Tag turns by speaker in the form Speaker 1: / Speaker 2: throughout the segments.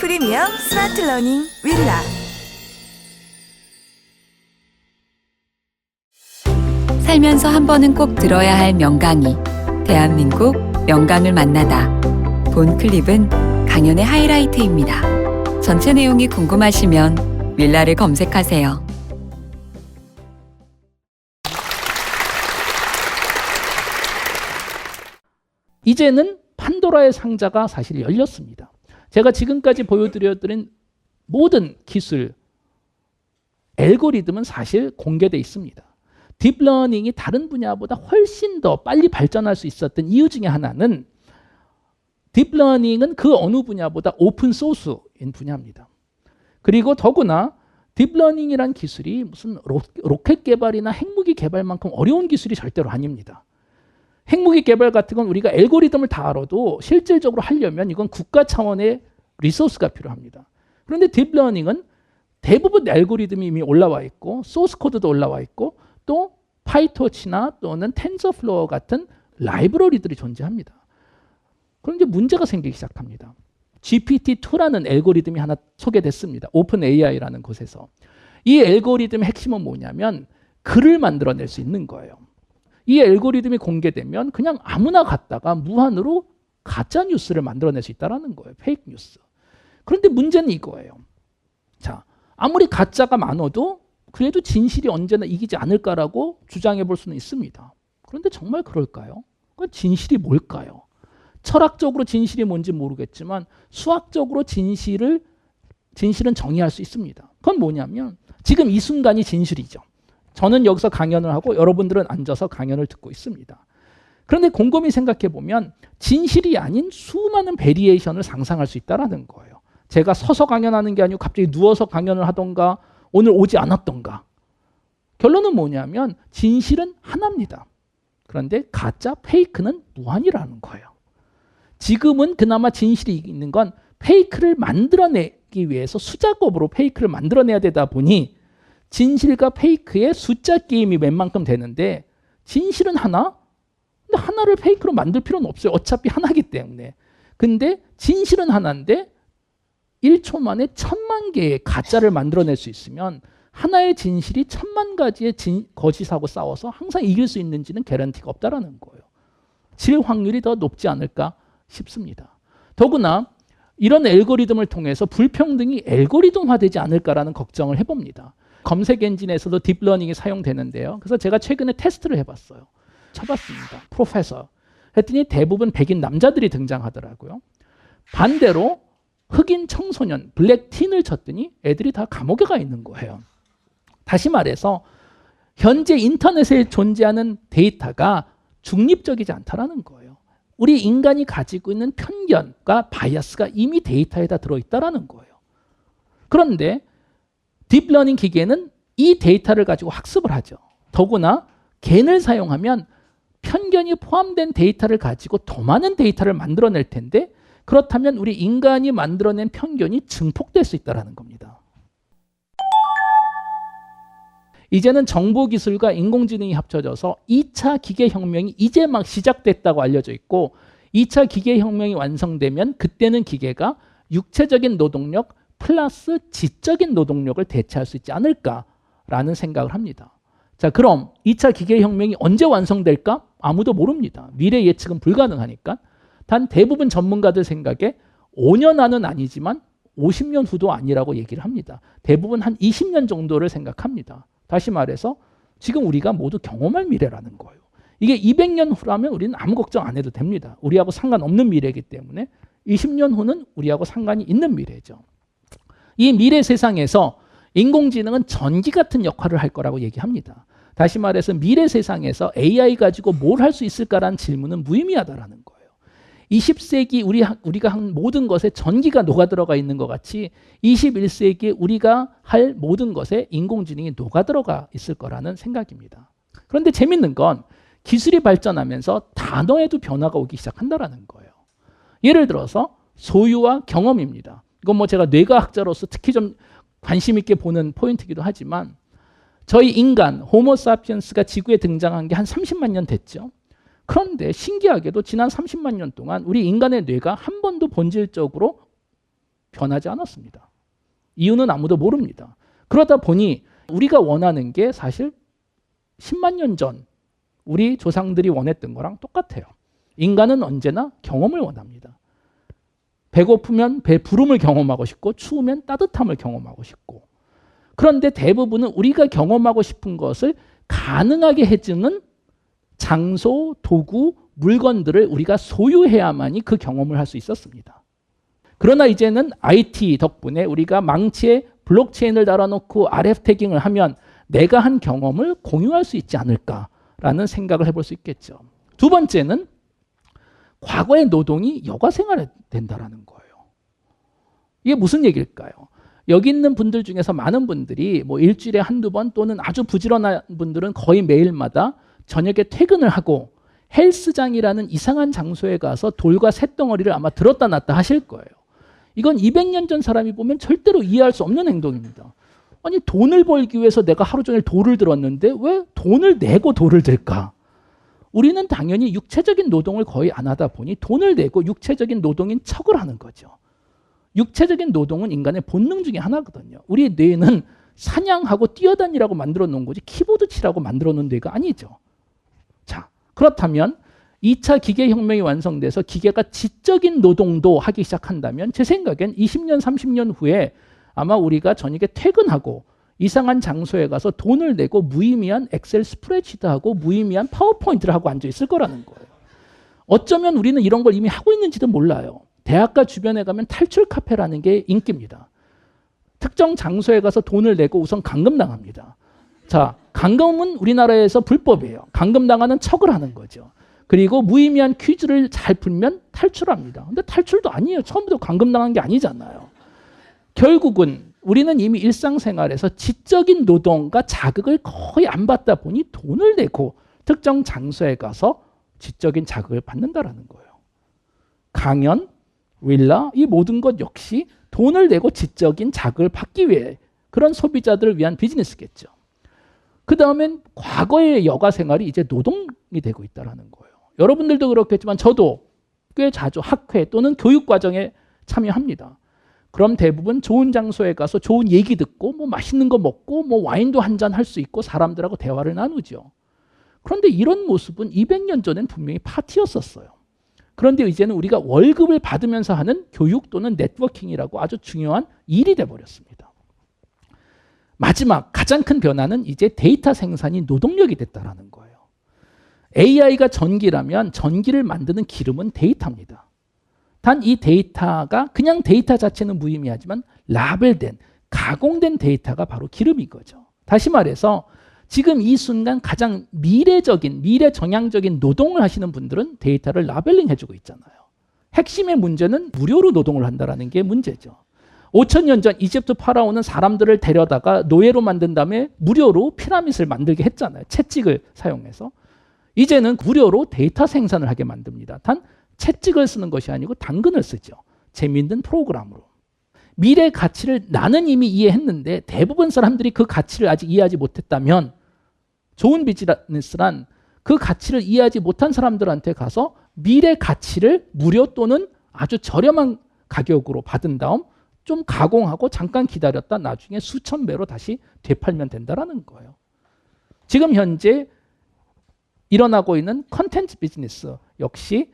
Speaker 1: 프리미엄 스마트 러닝 윌라
Speaker 2: 살면서 한 번은 꼭 들어야 할 명강의. 대한민국 명강을 만나다. 본 클립은 강연의 하이라이트입니다. 전체 내용이 궁금하시면 윌라를 검색하세요.
Speaker 3: 이제는 판도라의 상자가 사실 열렸습니다. 제가 지금까지 보여드려드린 모든 기술, 알고리즘은 사실 공개되어 있습니다. 딥러닝이 다른 분야보다 훨씬 더 빨리 발전할 수 있었던 이유 중에 하나는 딥러닝은 그 어느 분야보다 오픈 소스인 분야입니다. 그리고 더구나 딥러닝이란 기술이 무슨 로, 로켓 개발이나 핵무기 개발만큼 어려운 기술이 절대로 아닙니다. 핵무기 개발 같은 건 우리가 알고리즘을 다 알아도 실질적으로 하려면 이건 국가 차원의 리소스가 필요합니다. 그런데 딥러닝은 대부분 알고리즘이 이미 올라와 있고 소스 코드도 올라와 있고 또 파이토치나 또는 텐서플로어 같은 라이브러리들이 존재합니다. 그런데 문제가 생기기 시작합니다. GPT-2라는 알고리즘이 하나 소개됐습니다. 오픈 AI라는 곳에서. 이 알고리즘의 핵심은 뭐냐면 글을 만들어낼 수 있는 거예요. 이 알고리즘이 공개되면 그냥 아무나 갖다가 무한으로 가짜 뉴스를 만들어낼 수 있다는 거예요. 페이크 뉴스. 그런데 문제는 이거예요. 자, 아무리 가짜가 많아도 그래도 진실이 언제나 이기지 않을까라고 주장해 볼 수는 있습니다. 그런데 정말 그럴까요? 그 진실이 뭘까요? 철학적으로 진실이 뭔지 모르겠지만 수학적으로 진실을 진실은 정의할 수 있습니다. 그건 뭐냐면 지금 이 순간이 진실이죠. 저는 여기서 강연을 하고 여러분들은 앉아서 강연을 듣고 있습니다. 그런데 곰곰이 생각해 보면 진실이 아닌 수많은 베리에이션을 상상할 수 있다라는 거예요. 제가 서서 강연하는 게 아니고 갑자기 누워서 강연을 하던가 오늘 오지 않았던가. 결론은 뭐냐면 진실은 하나입니다. 그런데 가짜 페이크는 무한이라는 거예요. 지금은 그나마 진실이 있는 건 페이크를 만들어내기 위해서 수작업으로 페이크를 만들어내야 되다 보니 진실과 페이크의 숫자 게임이 웬만큼 되는데 진실은 하나? 근데 하나를 페이크로 만들 필요는 없어요. 어차피 하나기 때문에. 근데 진실은 하나인데 1초 만에 천만 개의 가짜를 만들어낼 수 있으면 하나의 진실이 천만 가지의 진, 거짓하고 싸워서 항상 이길 수 있는지는 개런티가 없다라는 거예요. 질 확률이 더 높지 않을까 싶습니다. 더구나 이런 알고리즘을 통해서 불평등이 알고리즘화되지 않을까라는 걱정을 해봅니다. 검색 엔진에서도 딥러닝이 사용되는데요. 그래서 제가 최근에 테스트를 해봤어요. 쳐봤습니다. 프로페서. 했더니 대부분 백인 남자들이 등장하더라고요. 반대로 흑인 청소년, 블랙틴을 쳤더니 애들이 다 감옥에 가 있는 거예요. 다시 말해서 현재 인터넷에 존재하는 데이터가 중립적이지 않다라는 거예요. 우리 인간이 가지고 있는 편견과 바이어스가 이미 데이터에다 들어있다라는 거예요. 그런데 딥러닝 기계는 이 데이터를 가지고 학습을 하죠. 더구나 겐을 사용하면 편견이 포함된 데이터를 가지고 더 많은 데이터를 만들어낼 텐데 그렇다면 우리 인간이 만들어낸 편견이 증폭될 수 있다는 겁니다. 이제는 정보기술과 인공지능이 합쳐져서 2차 기계혁명이 이제 막 시작됐다고 알려져 있고 2차 기계혁명이 완성되면 그때는 기계가 육체적인 노동력 플러스 지적인 노동력을 대체할 수 있지 않을까라는 생각을 합니다. 자, 그럼 2차 기계혁명이 언제 완성될까? 아무도 모릅니다. 미래 예측은 불가능하니까. 단 대부분 전문가들 생각에 5년 안은 아니지만 50년 후도 아니라고 얘기를 합니다. 대부분 한 20년 정도를 생각합니다. 다시 말해서 지금 우리가 모두 경험할 미래라는 거예요. 이게 200년 후라면 우리는 아무 걱정 안 해도 됩니다. 우리하고 상관없는 미래이기 때문에 20년 후는 우리하고 상관이 있는 미래죠. 이 미래 세상에서 인공지능은 전기 같은 역할을 할 거라고 얘기합니다. 다시 말해서 미래 세상에서 AI 가지고 뭘 할 수 있을까라는 질문은 무의미하다라는 거예요. 20세기 우리, 우리가 한 모든 것에 전기가 녹아 들어가 있는 것 같이 21세기 우리가 할 모든 것에 인공지능이 녹아 들어가 있을 거라는 생각입니다. 그런데 재밌는 건 기술이 발전하면서 단어에도 변화가 오기 시작한다라는 거예요. 예를 들어서 소유와 경험입니다. 이건 뭐 제가 뇌과학자로서 특히 좀 관심 있게 보는 포인트이기도 하지만 저희 인간 호모사피엔스가 지구에 등장한 게 한 30만 년 됐죠. 그런데 신기하게도 지난 30만 년 동안 우리 인간의 뇌가 한 번도 본질적으로 변하지 않았습니다. 이유는 아무도 모릅니다. 그러다 보니 우리가 원하는 게 사실 10만 년 전 우리 조상들이 원했던 거랑 똑같아요. 인간은 언제나 경험을 원합니다. 배고프면 배 부름을 경험하고 싶고 추우면 따뜻함을 경험하고 싶고 그런데 대부분은 우리가 경험하고 싶은 것을 가능하게 해주는 장소, 도구, 물건들을 우리가 소유해야만이 그 경험을 할 수 있었습니다. 그러나 이제는 IT 덕분에 우리가 망치에 블록체인을 달아놓고 RF 태깅을 하면 내가 한 경험을 공유할 수 있지 않을까라는 생각을 해볼 수 있겠죠. 두 번째는 과거의 노동이 여가 생활이 된다라는 거예요. 이게 무슨 얘기일까요? 여기 있는 분들 중에서 많은 분들이 뭐 일주일에 한두 번 또는 아주 부지런한 분들은 거의 매일마다 저녁에 퇴근을 하고 헬스장이라는 이상한 장소에 가서 돌과 쇳덩어리를 아마 들었다 놨다 하실 거예요. 이건 200년 전 사람이 보면 절대로 이해할 수 없는 행동입니다. 아니 돈을 벌기 위해서 내가 하루 종일 돌을 들었는데 왜 돈을 내고 돌을 들까? 우리는 당연히 육체적인 노동을 거의 안 하다 보니 돈을 내고 육체적인 노동인 척을 하는 거죠. 육체적인 노동은 인간의 본능 중에 하나거든요. 우리 뇌는 사냥하고 뛰어다니라고 만들어 놓은 거지 키보드 치라고 만들어 놓은 뇌가 아니죠. 자, 그렇다면 2차 기계혁명이 완성돼서 기계가 지적인 노동도 하기 시작한다면 제 생각엔 20년, 30년 후에 아마 우리가 저녁에 퇴근하고 이상한 장소에 가서 돈을 내고 무의미한 엑셀 스프레드시트하고 무의미한 파워포인트를 하고 앉아 있을 거라는 거예요. 어쩌면 우리는 이런 걸 이미 하고 있는지도 몰라요. 대학가 주변에 가면 탈출 카페라는 게 인기입니다. 특정 장소에 가서 돈을 내고 우선 감금당합니다. 자, 감금은 우리나라에서 불법이에요. 감금당하는 척을 하는 거죠. 그리고 무의미한 퀴즈를 잘 풀면 탈출합니다. 근데 탈출도 아니에요. 처음부터 감금당한 게 아니잖아요. 결국은 우리는 이미 일상생활에서 지적인 노동과 자극을 거의 안 받다 보니 돈을 내고 특정 장소에 가서 지적인 자극을 받는다라는 거예요. 강연, 윌라, 이 모든 것 역시 돈을 내고 지적인 자극을 받기 위해 그런 소비자들을 위한 비즈니스겠죠. 그 다음엔 과거의 여가 생활이 이제 노동이 되고 있다는 거예요. 여러분들도 그렇겠지만 저도 꽤 자주 학회 또는 교육 과정에 참여합니다. 그럼 대부분 좋은 장소에 가서 좋은 얘기 듣고 뭐 맛있는 거 먹고 뭐 와인도 한 잔 할 수 있고 사람들하고 대화를 나누죠. 그런데 이런 모습은 200년 전엔 분명히 파티였었어요. 그런데 이제는 우리가 월급을 받으면서 하는 교육 또는 네트워킹이라고 아주 중요한 일이 돼 버렸습니다. 마지막 가장 큰 변화는 이제 데이터 생산이 노동력이 됐다라는 거예요. AI가 전기라면 전기를 만드는 기름은 데이터입니다. 단 이 데이터가 그냥 데이터 자체는 무의미하지만 라벨된 가공된 데이터가 바로 기름인 거죠. 다시 말해서 지금 이 순간 가장 미래적인 미래 정향적인 노동을 하시는 분들은 데이터를 라벨링 해주고 있잖아요. 핵심의 문제는 무료로 노동을 한다라는 게 문제죠. 5천 년 전 이집트 파라오는 사람들을 데려다가 노예로 만든 다음에 무료로 피라밋을 만들게 했잖아요. 채찍을 사용해서. 이제는 무료로 데이터 생산을 하게 만듭니다. 단 채찍을 쓰는 것이 아니고 당근을 쓰죠. 재미있는 프로그램으로. 미래 가치를 나는 이미 이해했는데 대부분 사람들이 그 가치를 아직 이해하지 못했다면 좋은 비즈니스란 그 가치를 이해하지 못한 사람들한테 가서 미래 가치를 무료 또는 아주 저렴한 가격으로 받은 다음 좀 가공하고 잠깐 기다렸다 나중에 수천 배로 다시 되팔면 된다라는 거예요. 지금 현재 일어나고 있는 컨텐츠 비즈니스 역시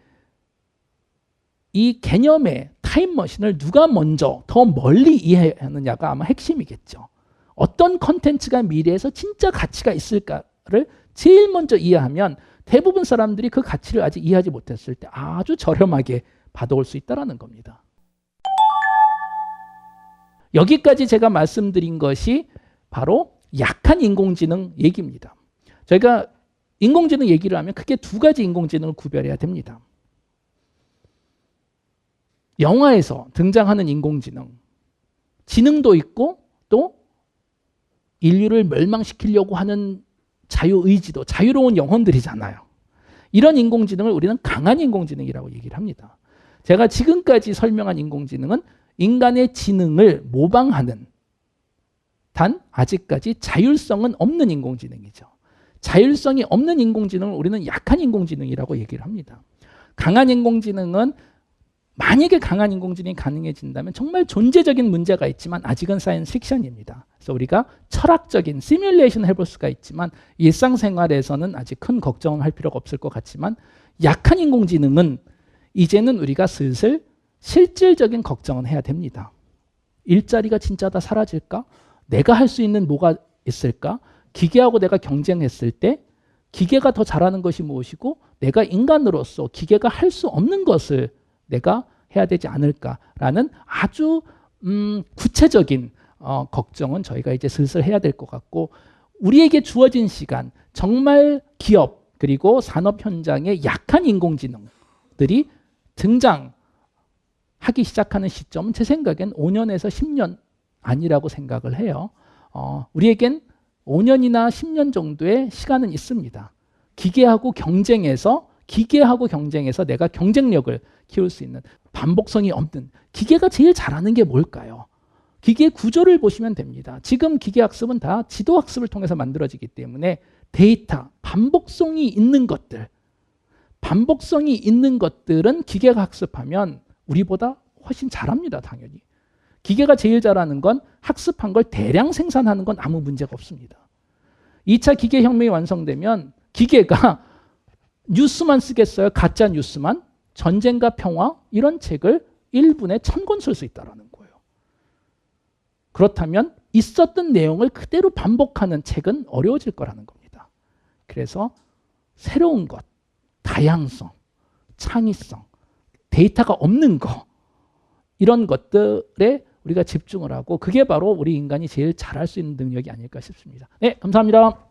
Speaker 3: 이 개념의 타임머신을 누가 먼저 더 멀리 이해하느냐가 아마 핵심이겠죠. 어떤 컨텐츠가 미래에서 진짜 가치가 있을까를 제일 먼저 이해하면 대부분 사람들이 그 가치를 아직 이해하지 못했을 때 아주 저렴하게 받아올 수 있다는 겁니다. 여기까지 제가 말씀드린 것이 바로 약한 인공지능 얘기입니다. 저희가 인공지능 얘기를 하면 크게 두 가지 인공지능을 구별해야 됩니다. 영화에서 등장하는 인공지능, 지능도 있고 또 인류를 멸망시키려고 하는 자유의지도, 자유로운 영혼들이잖아요. 이런 인공지능을 우리는 강한 인공지능이라고 얘기를 합니다. 제가 지금까지 설명한 인공지능은 인간의 지능을 모방하는 단 아직까지 자율성은 없는 인공지능이죠. 자율성이 없는 인공지능을 우리는 약한 인공지능이라고 얘기를 합니다. 강한 인공지능은 만약에 강한 인공지능이 가능해진다면 정말 존재적인 문제가 있지만 아직은 사이언스 픽션입니다. 그래서 우리가 철학적인 시뮬레이션 해볼 수가 있지만 일상생활에서는 아직 큰 걱정을 할 필요가 없을 것 같지만 약한 인공지능은 이제는 우리가 슬슬 실질적인 걱정은 해야 됩니다. 일자리가 진짜 다 사라질까? 내가 할 수 있는 뭐가 있을까? 기계하고 내가 경쟁했을 때 기계가 더 잘하는 것이 무엇이고 내가 인간으로서 기계가 할 수 없는 것을 내가 해야 되지 않을까라는 아주 음, 구체적인 어, 걱정은 저희가 이제 슬슬 해야 될 것 같고 우리에게 주어진 시간 정말 기업 그리고 산업 현장에 약한 인공지능들이 등장하기 시작하는 시점은 제 생각엔 5년에서 10년 아니라고 생각을 해요. 어, 우리에겐 5년이나 10년 정도의 시간은 있습니다. 기계하고 경쟁해서 기계하고 경쟁해서 내가 경쟁력을 키울 수 있는 반복성이 없는 기계가 제일 잘하는 게 뭘까요? 기계 구조를 보시면 됩니다. 지금 기계 학습은 다 지도 학습을 통해서 만들어지기 때문에 데이터, 반복성이 있는 것들, 반복성이 있는 것들은 기계가 학습하면 우리보다 훨씬 잘합니다, 당연히. 기계가 제일 잘하는 건 학습한 걸 대량 생산하는 건 아무 문제가 없습니다. 2차 기계 혁명이 완성되면 기계가 뉴스만 쓰겠어요? 가짜 뉴스만? 전쟁과 평화? 이런 책을 1분에 1000권 쓸 수 있다는 거예요. 그렇다면 있었던 내용을 그대로 반복하는 책은 어려워질 거라는 겁니다. 그래서 새로운 것, 다양성, 창의성, 데이터가 없는 거 이런 것들에 우리가 집중을 하고 그게 바로 우리 인간이 제일 잘할 수 있는 능력이 아닐까 싶습니다. 네, 감사합니다.